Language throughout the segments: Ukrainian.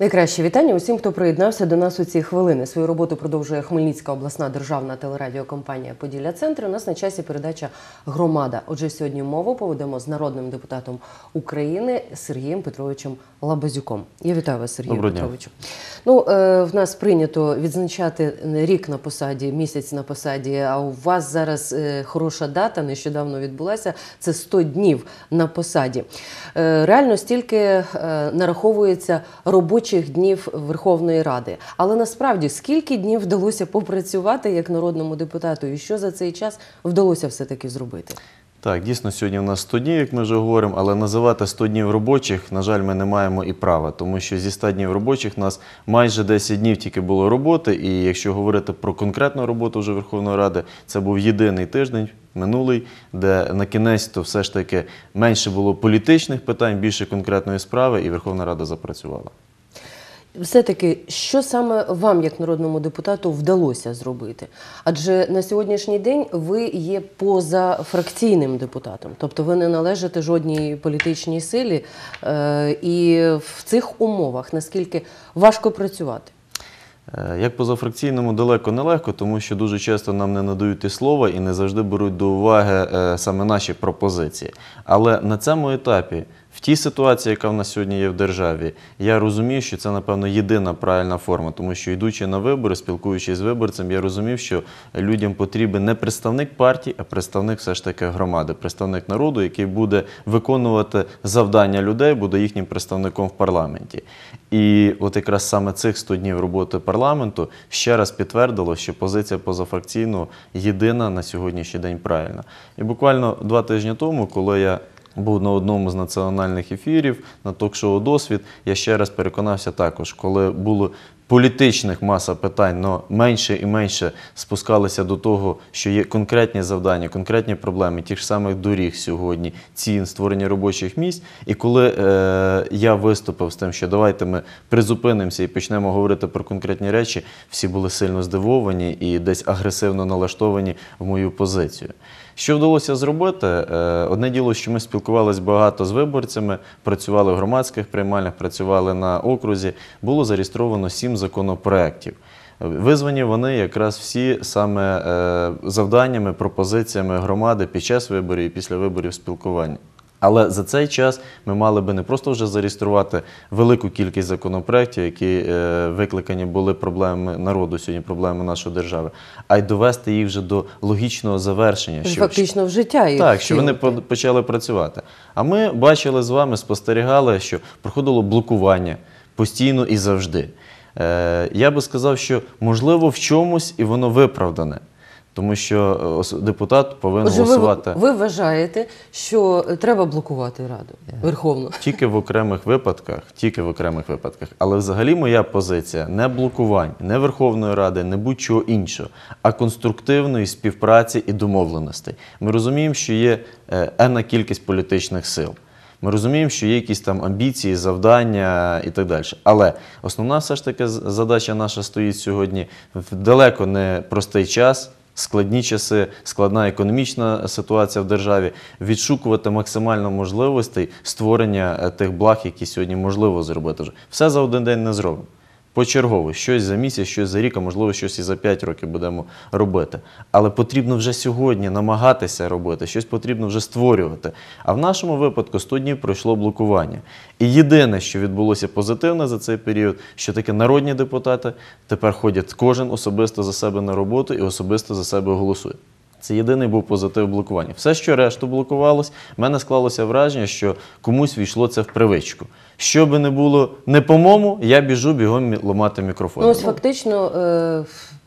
Найкраще вітання усім, хто приєднався до нас у ці хвилини. Свою роботу продовжує Хмельницька обласна державна телерадіокомпанія Поділля Центр. У нас на часі передача Громада. Отже, сьогодні мову поведемо з народним депутатом України Сергієм Петровичем Лабазюком. Я вітаю вас, Сергію Петровичу. Ну, е, в нас прийнято відзначати рік на посаді, місяць на посаді. А у вас зараз е, хороша дата, нещодавно відбулася. Це 100 днів на посаді. Е, реально стільки е, нараховується робочих днів Верховної Ради. Але насправді скільки днів вдалося попрацювати як народному депутату, і що за цей час вдалося все таки зробити? Так, дійсно, сьогодні у нас 100 днів, як ми вже говоримо, але називати 100 днів робочих, на жаль, ми не маємо і права, тому що зі 100 днів робочих у нас майже 10 днів тільки було роботи. І якщо говорити про конкретну роботу вже Верховної Ради, це був єдиний тиждень. Минулий, де на кінець то все ж таки менше було політичних питань, більше конкретної справи, і Верховна Рада запрацювала. Все-таки, що саме вам, як народному депутату, вдалося зробити? Адже на сьогоднішній день ви є позафракційним депутатом, тобто ви не належите жодній політичній силі, е, і в цих умовах наскільки важко працювати? Е, Як позафракційному далеко нелегко, тому що дуже часто нам не надають і слова і не завжди беруть до уваги е, саме наші пропозиції. Але на цьому етапі, в тій ситуації, яка в нас сьогодні є в державі, я розумію, що це, напевно, єдина правильна форма, тому що йдучи на вибори, спілкуючись з виборцем, я розумів, що людям потрібен не представник партії, а представник все ж таки громади, представник народу, який буде виконувати завдання людей, буде їхнім представником в парламенті. І от якраз саме цих 100 днів роботи парламенту ще раз підтвердило, що позиція позафракційного єдина на сьогоднішній день правильна. І буквально два тижні тому, коли я був на одному з національних ефірів на ток-шоу Досвід, я ще раз переконався також, коли було політичних маса питань, але менше і менше спускалися до того, що є конкретні завдання, конкретні проблеми тих самих доріг сьогодні, цін, створення робочих місць. І коли е, я виступив з тим, що давайте ми призупинимося і почнемо говорити про конкретні речі, всі були сильно здивовані і десь агресивно налаштовані в мою позицію. Що вдалося зробити? Е, Одне діло, що ми спілкувалися багато з виборцями, працювали в громадських приймальнях, працювали на окрузі. Було зареєстровано сім законопроєктів. Визвані вони якраз всі саме е, завданнями, пропозиціями громади під час виборів і після виборів спілкування. Але за цей час ми мали би не просто вже зареєструвати велику кількість законопроєктів, які е, викликані були проблемами народу сьогодні, проблемами нашої держави, а й довести їх вже до логічного завершення. Фактично в життя їх Так, що вони почали працювати. А ми бачили з вами, спостерігали, що проходило блокування постійно і завжди. Е, я би сказав, що можливо в чомусь і воно виправдане, тому що е, депутат повинен Отже, голосувати ви вважаєте, що треба блокувати Раду Верховну? тільки в окремих випадках, тільки в окремих випадках. Але взагалі моя позиція не блокувань, не Верховної Ради, не будь-чого іншого, а конструктивної співпраці і домовленостей. Ми розуміємо, що є е, енна кількість політичних сил. Ми розуміємо, що є якісь там амбіції, завдання і так далі. Але основна все ж таки задача наша стоїть сьогодні в далеко не простий час. Складні часи, складна економічна ситуація в державі, відшукувати максимально можливостей створення е, тих благ, які сьогодні можливо зробити вже. Все за один день не зробимо. Почергово, щось за місяць, щось за рік, а можливо, щось і за 5 років будемо робити. Але потрібно вже сьогодні намагатися робити, щось потрібно вже створювати. А в нашому випадку 100 днів пройшло блокування. І єдине, що відбулося позитивне за цей період, що таке народні депутати тепер ходять кожен особисто за себе на роботу і особисто за себе голосує. Це єдиний був позитив блокування. Все, що решту блокувалось, в мене склалося враження, що комусь війшло це в привичку. Що би не було не по-моєму, я біжу бігом ламати мікрофон. Ну, ось фактично е,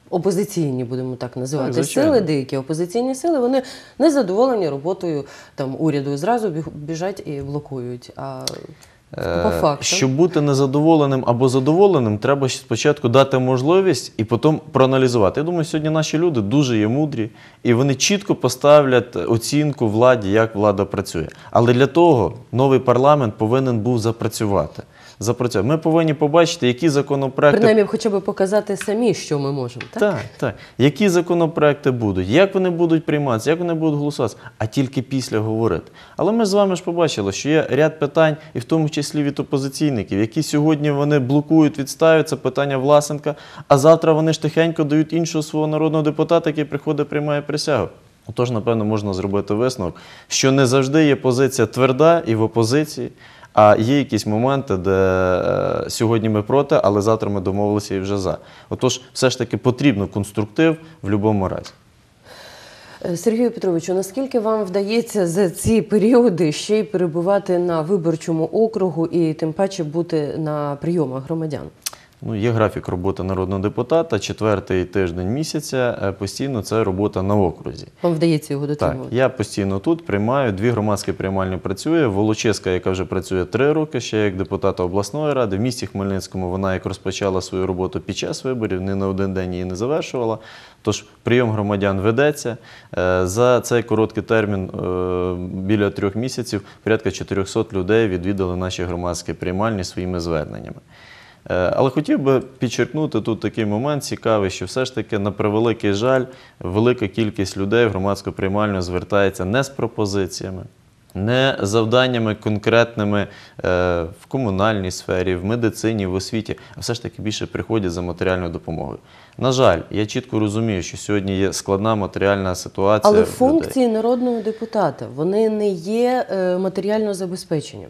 опозиційні, будемо так називати, Так, сили, деякі опозиційні сили, вони не задоволені роботою там, уряду зразу біжать і блокують. А. Щоб бути незадоволеним або задоволеним, треба спочатку дати можливість і потім проаналізувати. Я думаю, сьогодні наші люди дуже є мудрі, і вони чітко поставлять оцінку владі, як влада працює. Але для того новий парламент повинен був запрацювати. Запрацювати. Ми повинні побачити, які законопроекти Принаймні, хоча б показати самі, що ми можемо. Так? так, так. Які законопроекти будуть, як вони будуть прийматися, як вони будуть голосуватися, а тільки після говорити. Але ми з вами ж побачили, що є ряд питань, і в тому числі від опозиційників, які сьогодні вони блокують, відставлюють це питання Власенка, а завтра вони ж тихенько дають іншого свого народного депутата, який приходить, приймає присягу. Отож, напевно, можна зробити висновок, що не завжди є позиція тверда і в опозиції. А є якісь моменти, де е, сьогодні ми проти, але завтра ми домовилися і вже за. Отож, все ж таки потрібно конструктив в будь-якому разі. Е, Сергію Петровичу, наскільки вам вдається за ці періоди ще й перебувати на виборчому округу і тим паче бути на прийомах громадян? Ну, є графік роботи народного депутата, четвертий тиждень місяця. е, Постійно це робота на окрузі. Вам вдається його Так, я постійно тут приймаю. Дві громадські приймальні працює. Волочиська, яка вже працює три роки, ще як депутата обласної ради. В місті Хмельницькому вона як розпочала свою роботу під час виборів, не на один день її не завершувала. Тож прийом громадян ведеться. Е, За цей короткий термін, е, біля трьох місяців, порядка 400 людей відвідали наші громадські приймальні своїми зверненнями. Е, Але хотів би підчеркнути тут такий момент цікавий, що все ж таки, на превеликий жаль, велика кількість людей в громадську приймальню звертається не з пропозиціями, не завданнями конкретними е, в комунальній сфері, в медицині, в освіті, а все ж таки більше приходять за матеріальною допомогою. На жаль, я чітко розумію, що сьогодні є складна матеріальна ситуація. Але людей. функції народного депутата вони не є е, матеріально забезпеченням.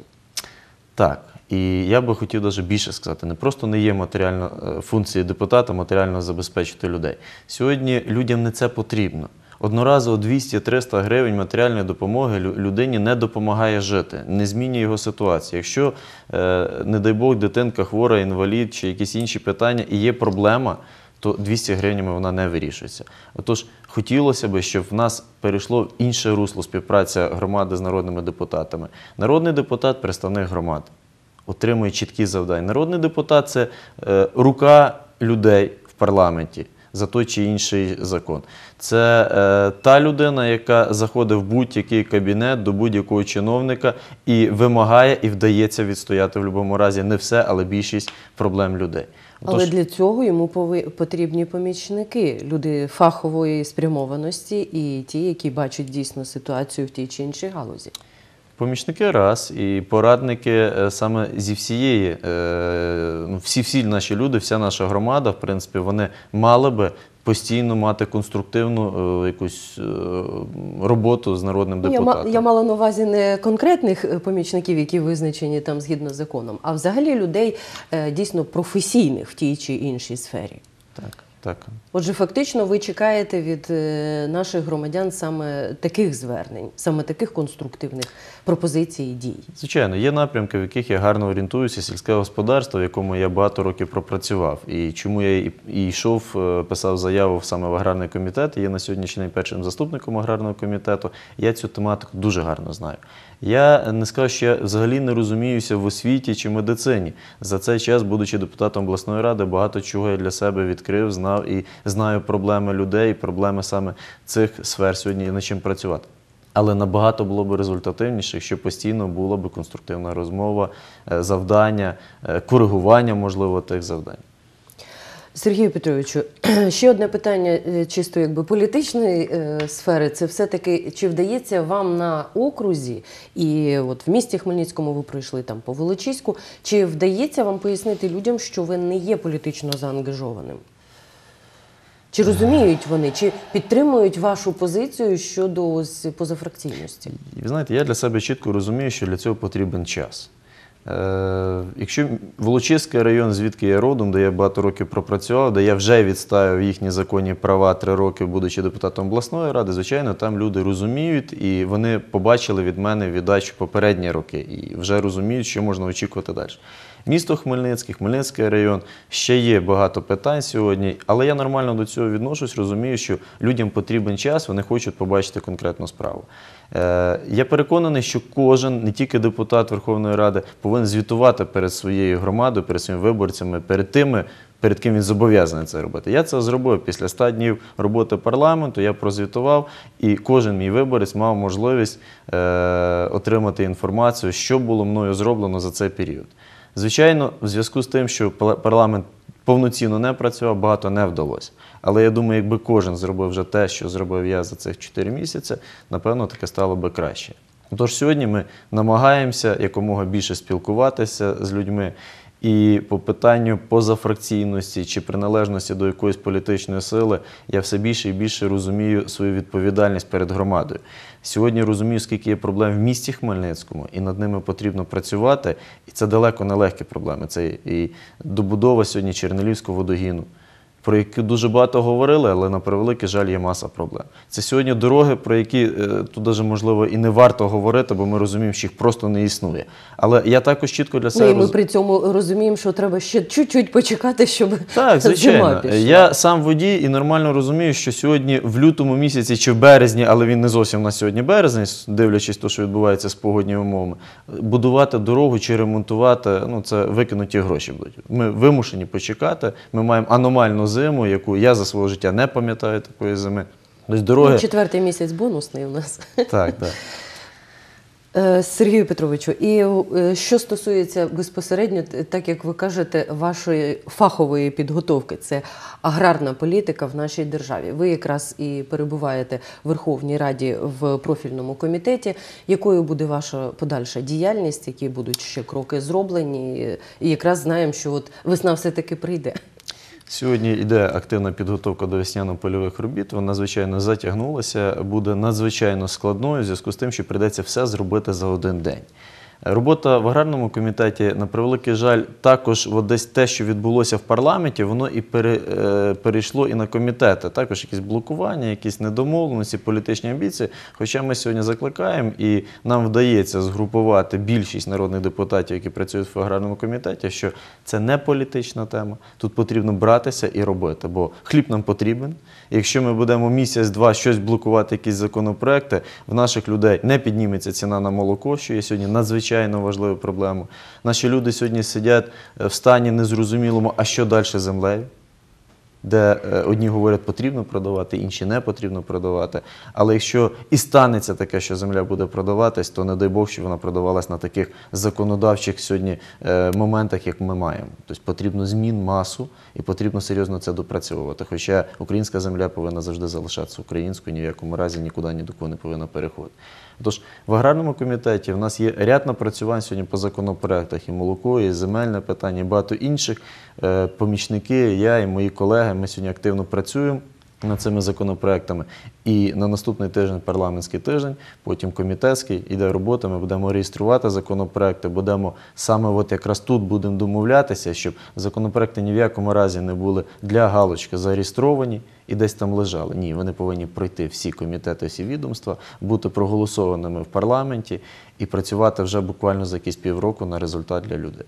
Так. І я би хотів даже більше сказати, не просто не є матеріально е, функції депутата матеріально забезпечити людей. Сьогодні людям не це потрібно. Одноразово 200-300 гривень матеріальної допомоги людині не допомагає жити, не змінює його ситуацію. Якщо, е, не дай Бог, дитинка хвора, інвалід чи якісь інші питання і є проблема, то 200 гривнями вона не вирішується. Отож, хотілося б, щоб в нас перейшло в інше русло співпраця громади з народними депутатами. Народний депутат представник громади отримує чіткі завдання. Народний депутат це е, рука людей в парламенті за той чи інший закон. Це е, та людина, яка заходить в будь-який кабінет до будь-якого чиновника і вимагає і вдається відстояти в будь-якому разі не все, але більшість проблем людей. Але для цього йому потрібні помічники, люди фахової спрямованості і ті, які бачать дійсно ситуацію в тій чи іншій галузі. Помічники раз і порадники е, саме зі всієї, е, ну, всі всі наші люди, вся наша громада, в принципі, вони мали би постійно мати конструктивну е, якусь роботу з народним Ну, Я, депутатом. я мала на увазі не конкретних помічників, які визначені там згідно з законом, а взагалі людей дійсно професійних в тій чи іншій сфері. Так, так. Отже, фактично, ви чекаєте від е, наших громадян саме таких звернень, саме таких конструктивних пропозицій і дій. Звичайно, є напрямки, в яких я гарно орієнтуюся, сільське господарство, в якому я багато років пропрацював. І чому я і, йшов, е, писав заяву саме в аграрний комітет, є на сьогоднішній першим заступником аграрного комітету. Я цю тематику дуже гарно знаю. Я не скажу, що я взагалі не розуміюся в освіті чи медицині. За цей час, будучи депутатом обласної ради, багато чого я для себе відкрив, знав і знаю проблеми людей, проблеми саме цих сфер сьогодні над чим працювати. Але набагато було б результативніше, якщо постійно була б конструктивна розмова, е, завдання, е, коригування, можливо, тих завдань. Сергію Петровичу, ще одне питання е, чисто якби політичної сфери. Це все-таки чи вдається вам на окрузі, і от в місті Хмельницькому ви пройшли там по Волочиську, чи вдається вам пояснити людям, що ви не є політично заангажованим? Чи розуміють вони, чи підтримують вашу позицію щодо ось позафракційності? Ви знаєте, я для себе чітко розумію, що для цього потрібен час. Е, якщо Волочиський район, звідки я родом, де я багато років пропрацював, де я вже відставив їхні законні права три роки, будучи депутатом обласної ради, звичайно, там люди розуміють і вони побачили від мене віддачу попередні роки і вже розуміють, що можна очікувати далі. Місто Хмельницький, Хмельницький район ще є багато питань сьогодні, але я нормально до цього відношусь, розумію, що людям потрібен час, вони хочуть побачити конкретну справу. Е, я переконаний, що кожен, не тільки депутат Верховної Ради, повинен звітувати перед своєю громадою, перед своїми виборцями, перед тими, перед ким він зобов'язаний це робити. Я це зробив після 100 днів роботи парламенту, я прозвітував, і кожен мій виборець мав можливість е, отримати інформацію, що було мною зроблено за цей період. Звичайно, в зв'язку з тим, що парламент повноцінно не працював, багато не вдалося. Але я думаю, якби кожен зробив вже те, що зробив я за цих 4 місяці, напевно, таке стало би краще. Тож сьогодні ми намагаємося якомога більше спілкуватися з людьми. І по питанню позафракційності чи приналежності до якоїсь політичної сили я все більше і більше розумію свою відповідальність перед громадою. Сьогодні розумію, скільки є проблем в місті Хмельницькому, і над ними потрібно працювати. І це далеко не легкі проблеми. Це і добудова сьогодні Чернелівського водогіну, про які дуже багато говорили, але на превеликий жаль є маса проблем. Це сьогодні дороги, про які е, тут даже можливо і не варто говорити, бо ми розуміємо, що їх просто не існує. Але я також чітко для Ну, себе і ми роз- при цьому розуміємо, що треба ще чуть-чуть почекати, щоб Так, зима звичайно. пішла. Я сам водій і нормально розумію, що сьогодні в лютому місяці чи в березні, але він не зовсім на сьогодні березень, дивлячись те, що відбувається з погодніми умовами, будувати дорогу чи ремонтувати, ну це викинуті гроші будуть. Ми вимушені почекати. Ми маємо аномальну зиму, яку я за свого життя не пам'ятаю такої зими. Тобто дороги. Ну, четвертий місяць бонусний у нас. Так, так. Е, Сергію Петровичу, і е, що стосується безпосередньо, так як ви кажете, вашої фахової підготовки, це аграрна політика в нашій державі. Ви якраз і перебуваєте в Верховній Раді в профільному комітеті. Якою буде ваша подальша діяльність, які будуть ще кроки зроблені? І якраз знаємо, що от весна все-таки прийде. Сьогодні йде активна підготовка до весняно-польових робіт. Вона звичайно затягнулася, буде надзвичайно складною в зв'язку з тим, що прийдеться все зробити за один день. Робота в аграрному комітеті, на превеликий жаль, також от десь те, що відбулося в парламенті, воно і пере, е, перейшло і на комітети. Також якісь блокування, якісь недомовленості, політичні амбіції. Хоча ми сьогодні закликаємо і нам вдається згрупувати більшість народних депутатів, які працюють в аграрному комітеті, що це не політична тема. Тут потрібно братися і робити, бо хліб нам потрібен. Якщо ми будемо місяць-два щось блокувати, якісь законопроекти, в наших людей не підніметься ціна на молоко, що є сьогодні надзвичайно важливою проблемою. Наші люди сьогодні сидять е, в стані незрозумілому, а що далі землею де е, одні говорять, потрібно продавати, інші не потрібно продавати. Але якщо і станеться таке, що земля буде продаватись, то не дай Бог, що вона продавалась на таких законодавчих сьогодні е, моментах, як ми маємо. Тобто потрібно змін масу і потрібно серйозно це допрацьовувати. Хоча українська земля повинна завжди залишатися українською, ні в якому разі нікуди ні до кого не повинна переходити. Тож в аграрному комітеті в нас є ряд напрацювань сьогодні по законопроектах і молоко, і земельне питання, і багато інших. Е, Помічники, я і мої колеги, ми сьогодні активно працюємо над цими законопроектами. І на наступний тиждень парламентський тиждень, потім комітетський, іде робота. Ми будемо реєструвати законопроекти, будемо саме от якраз тут будемо домовлятися, щоб законопроекти ні в якому разі не були для галочки зареєстровані і десь там лежали. Ні, вони повинні пройти всі комітети, всі відомства, бути проголосованими в парламенті і працювати вже буквально за якісь півроку на результат для людей.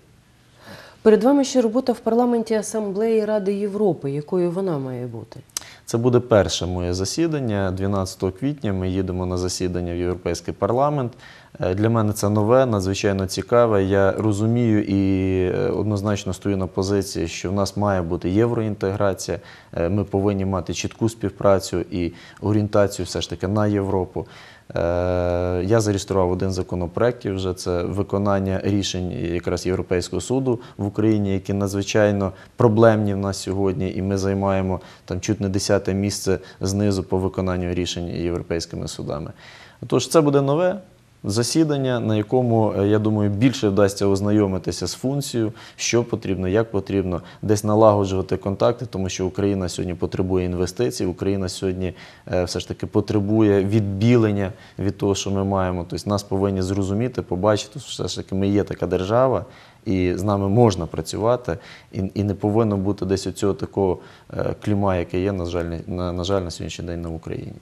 Перед вами ще робота в парламенті Асамблеї Ради Європи. Якою вона має бути? Це буде перше моє засідання. 12 квітня ми їдемо на засідання в Європейський парламент. Е, Для мене це нове, надзвичайно цікаве. Я розумію і е, однозначно стою на позиції, що в нас має бути євроінтеграція. Е, Ми повинні мати чітку співпрацю і орієнтацію все ж таки на Європу. Е, Я зареєстрував один законопроект, вже це виконання рішень якраз Європейського суду в Україні, які надзвичайно проблемні в нас сьогодні, і ми займаємо там чуть не десяте місце знизу по виконанню рішень європейськими судами. Тож це буде нове. Засідання, на якому, е, я думаю, більше вдасться ознайомитися з функцією, що потрібно, як потрібно, десь налагоджувати контакти, тому що Україна сьогодні потребує інвестицій, Україна сьогодні е, все ж таки потребує відбілення від того, що ми маємо. Тобто нас повинні зрозуміти, побачити, що все ж таки ми є така держава, і з нами можна працювати, і, і не повинно бути десь оцього такого е, кліма, яке є, на жаль, на, на жаль, на сьогоднішній день на Україні.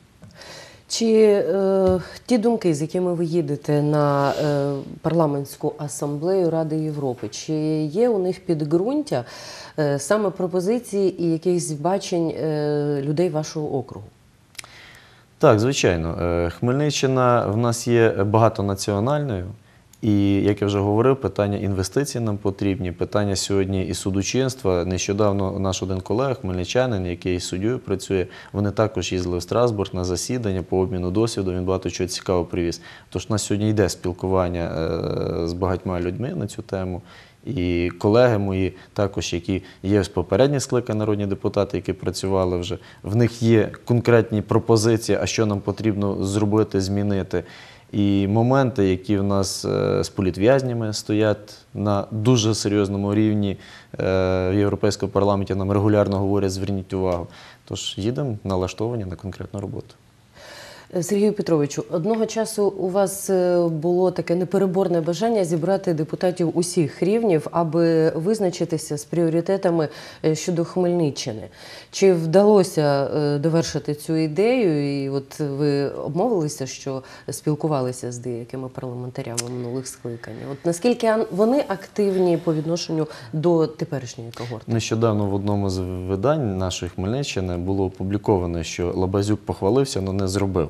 Чи е, ті думки, з якими ви їдете на е, парламентську асамблею Ради Європи, чи є у них підґрунтя е, саме пропозиції і якихось бачень е, людей вашого округу? Так, звичайно. Е, Хмельниччина в нас є багатонаціональною. І як я вже говорив, питання інвестицій нам потрібні, питання сьогодні і судочинства. Нещодавно наш один колега, хмельничанин, який суддєю працює, вони також їздили в Страсбург на засідання по обміну досвіду. Він багато чого цікавого привіз. Тож у нас сьогодні йде спілкування е, з багатьма людьми на цю тему. І колеги мої, також які є з попередніх скликань народні депутати, які працювали вже, в них є конкретні пропозиції, а що нам потрібно зробити, змінити. І моменти, які в нас е, з політв'язнями стоять на дуже серйозному рівні е, в Європейському парламенті, нам регулярно говорять, зверніть увагу. Тож їдемо налаштовані на конкретну роботу. Е, Сергію Петровичу, одного часу у вас е, було таке непереборне бажання зібрати депутатів усіх рівнів, аби визначитися з пріоритетами е, щодо Хмельниччини. Чи вдалося довершити цю ідею? І от ви обмовилися, що спілкувалися з деякими парламентарями минулих скликань. От наскільки вони активні по відношенню до теперішньої когорти? Нещодавно в одному з видань нашої Хмельниччини було опубліковано, що Лабазюк похвалився, але не зробив.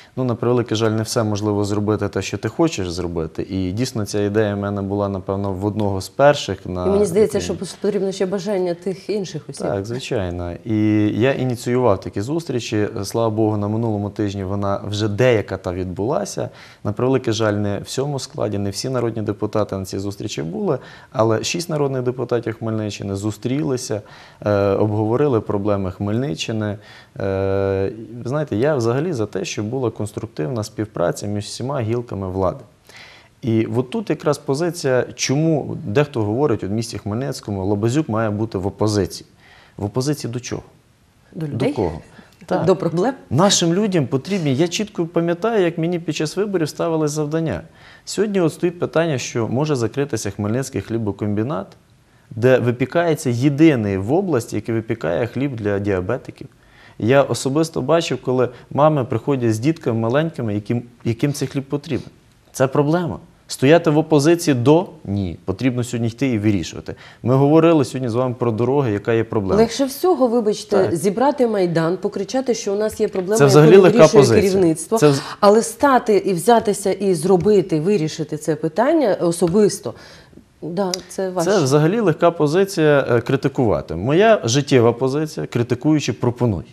Ну, на превеликий жаль, не все можливо зробити те, що ти хочеш зробити. І дійсно ця ідея в мене була, напевно, в одного з перших. На І мені здається, що потрібно ще бажання тих інших осіб. Так, звичайно. І я ініціював такі зустрічі. Слава Богу, на минулому тижні вона вже деяка та відбулася. На превеликий жаль, не в цьому складі, не всі народні депутати на цій зустрічі були, але шість народних депутатів Хмельниччини зустрілися, е, обговорили проблеми Хмельниччини. Е, знаєте, я взагалі за те, щоб була конструктивна співпраця між всіма гілками влади. І от тут якраз позиція, чому дехто говорить у місті Хмельницькому, Лобазюк має бути в опозиції. В опозиції до чого? До людей? До кого? Так. До проблем? Нашим людям потрібні. Я чітко пам'ятаю, як мені під час виборів ставили завдання. Сьогодні от стоїть питання, що може закритися Хмельницький хлібокомбінат, де випікається єдиний в області, який випікає хліб для діабетиків. Я особисто бачив, коли мами приходять з дітками маленькими, яким, яким цей хліб потрібен. Це проблема. Стояти в опозиції до ні. Потрібно сьогодні йти і вирішувати. Ми говорили сьогодні з вами про дороги, яка є проблема. Легше всього, вибачте, Так. зібрати майдан, покричати, що у нас є проблема, Це взагалі яку вирішує позиція. керівництво. Це Але стати і взятися і зробити, вирішити це питання особисто. Да, це важче. Це взагалі легка позиція е, критикувати. Моя життєва позиція критикуючи пропонуй.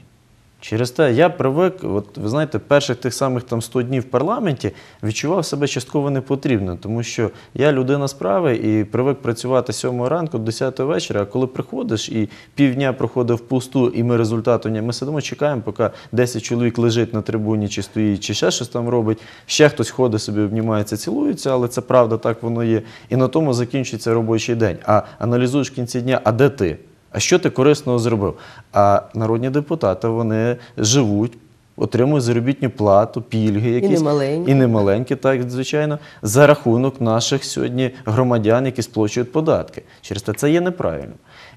Через те я привик, от ви знаєте, перших тих самих там 100 днів в парламенті відчував себе частково непотрібно, тому що я людина справи і привик працювати з 7 ранку до 10 вечора. А коли приходиш і півдня проходить впусту, і ми результату ні, ми сидимо, чекаємо, поки 10 чоловік лежить на трибуні, чи стоїть, чи ще щось там робить. Ще хтось ходить собі, обнімається, цілується, але це правда, так воно є. І на тому закінчується робочий день. А аналізуєш в кінці дня, а де ти? А що ти корисного зробив? А народні депутати вони живуть, отримують заробітну плату, пільги якісь немаленькі. і немаленькі, так звичайно, за рахунок наших сьогодні громадян, які сплачують податки. Через те це є неправильно.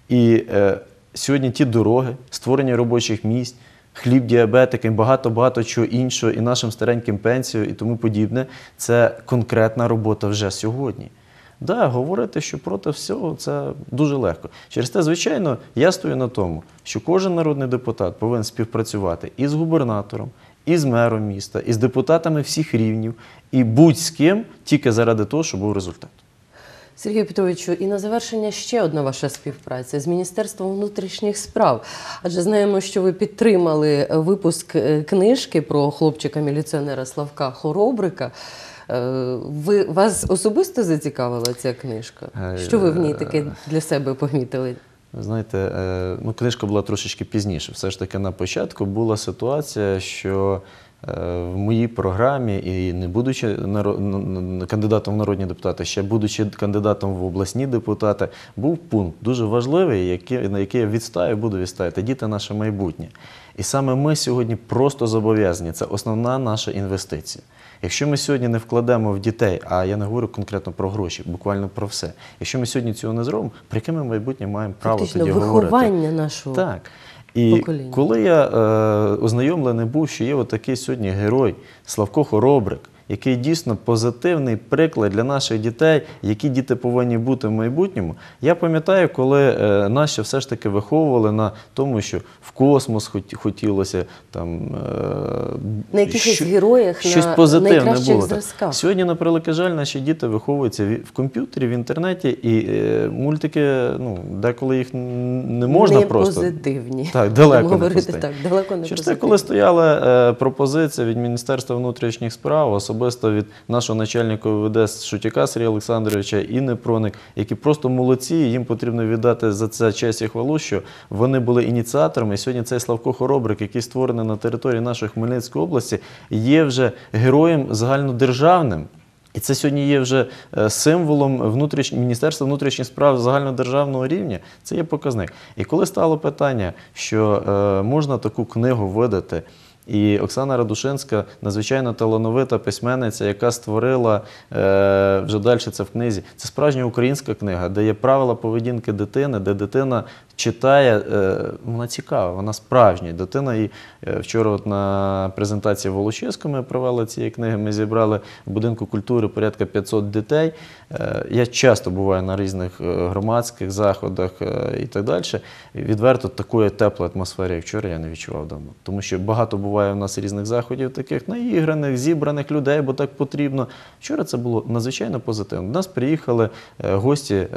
І е, сьогодні ті дороги, створення робочих місць. Хліб діабетикам, багато багато чого іншого, і нашим стареньким пенсію, і тому подібне. Це конкретна робота вже сьогодні. Да, говорити, що проти всього, це дуже легко. Через те, звичайно, я стою на тому, що кожен народний депутат повинен співпрацювати і з губернатором, і з мером міста, і з депутатами всіх рівнів, і будь-з ким тільки заради того, щоб був результат. Сергію Петровичу, і на завершення ще одна ваша співпраця з Міністерством внутрішніх справ. Адже знаємо, що ви підтримали випуск е, книжки про хлопчика-міліціонера Славка Хоробрика. Е, Ви вас особисто зацікавила ця книжка? Е, Що ви в ній таке для себе помітили? Ви знаєте, е, ну, книжка була трошечки пізніше. Все ж таки на початку була ситуація, що е, в моїй програмі, і не будучи кандидатом в народні депутати, ще будучи кандидатом в обласні депутати, був пункт дуже важливий, який, на який я відстаю, буду відставити. Діти наше майбутнє. І саме ми сьогодні просто зобов'язані. Це основна наша інвестиція. Якщо ми сьогодні не вкладемо в дітей, а я не говорю конкретно про гроші, буквально про все. Якщо ми сьогодні цього не зробимо, про яке ми майбутнє маємо право Фактично, тоді говорити? виховання нашого. Так. І покоління. коли я е, ознайомлений був, що є отакий сьогодні герой Славко Хоробрик, який дійсно позитивний приклад для наших дітей, які діти повинні бути в майбутньому. Я пам'ятаю, коли е, нас ще все ж таки виховували на тому, що в космос хотілося там е, На якихось що- героях, щось на позитивне було. зразках. Сьогодні, на превеликий жаль, наші діти виховуються в комп'ютері, в інтернеті, і е, мультики, ну, деколи їх не можна не просто. позитивні. Так, далеко Будемо не говорити так, далеко не Через те, позитивні. коли стояла пропозиція від Міністерства внутрішніх справ, особливо особисто від нашого начальника ОВД Шутяка Сергія Олександровича і Непроник, які просто молодці. Їм потрібно віддати за це честь і хвалу, що вони були ініціаторами. І сьогодні цей Славко Хоробрик, який створений на території нашої Хмельницької області, є вже героєм загальнодержавним. І це сьогодні є вже е, символом внутріш... Міністерства внутрішніх справ загальнодержавного рівня. Це є показник. І коли стало питання, що е, можна таку книгу видати, і Оксана Радушинська, надзвичайно талановита письменниця, яка створила е, вже далі це в книзі. Це справжня українська книга, де є правила поведінки дитини, де дитина читає, е, вона цікава, вона справжня. Дитина і е, вчора на презентації в Волочиську ми провели цієї книги. Ми зібрали в будинку культури порядка 500 дітей. Я часто буваю на різних громадських заходах і так далі. Відверто такої теплої атмосфери, як вчора, я не відчував вдома. Тому що багато буває у нас різних заходів, таких наіграних, зібраних людей, бо так потрібно. Вчора це було надзвичайно позитивно. До нас приїхали е, гості е,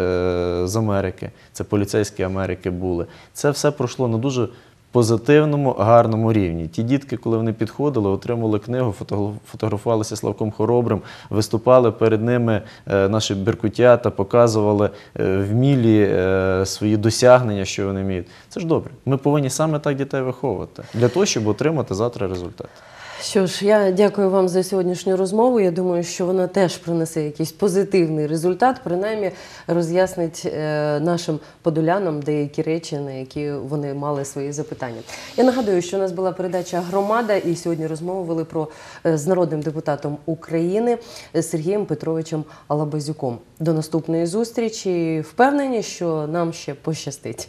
з Америки, це поліцейські Америки були. Це все пройшло на дуже позитивному, гарному рівні. Ті дітки, коли вони підходили, отримали книгу, фото- фотографувалися Славком Хоробрим, виступали перед ними е, наші беркутята, показували е, вмілі е, свої досягнення, що вони вміють. Це ж добре. Ми повинні саме так дітей виховувати для того, щоб отримати завтра результат. Що ж, я дякую вам за сьогоднішню розмову. Я думаю, що вона теж принесе якийсь позитивний результат, принаймні роз'яснить е, нашим подолянам деякі речі, на які вони мали свої запитання. Я нагадую, що у нас була передача Громада, і сьогодні розмову вели про е, з народним депутатом України Сергієм Петровичем Алабазюком. До наступної зустрічі. Впевнені, що нам ще пощастить.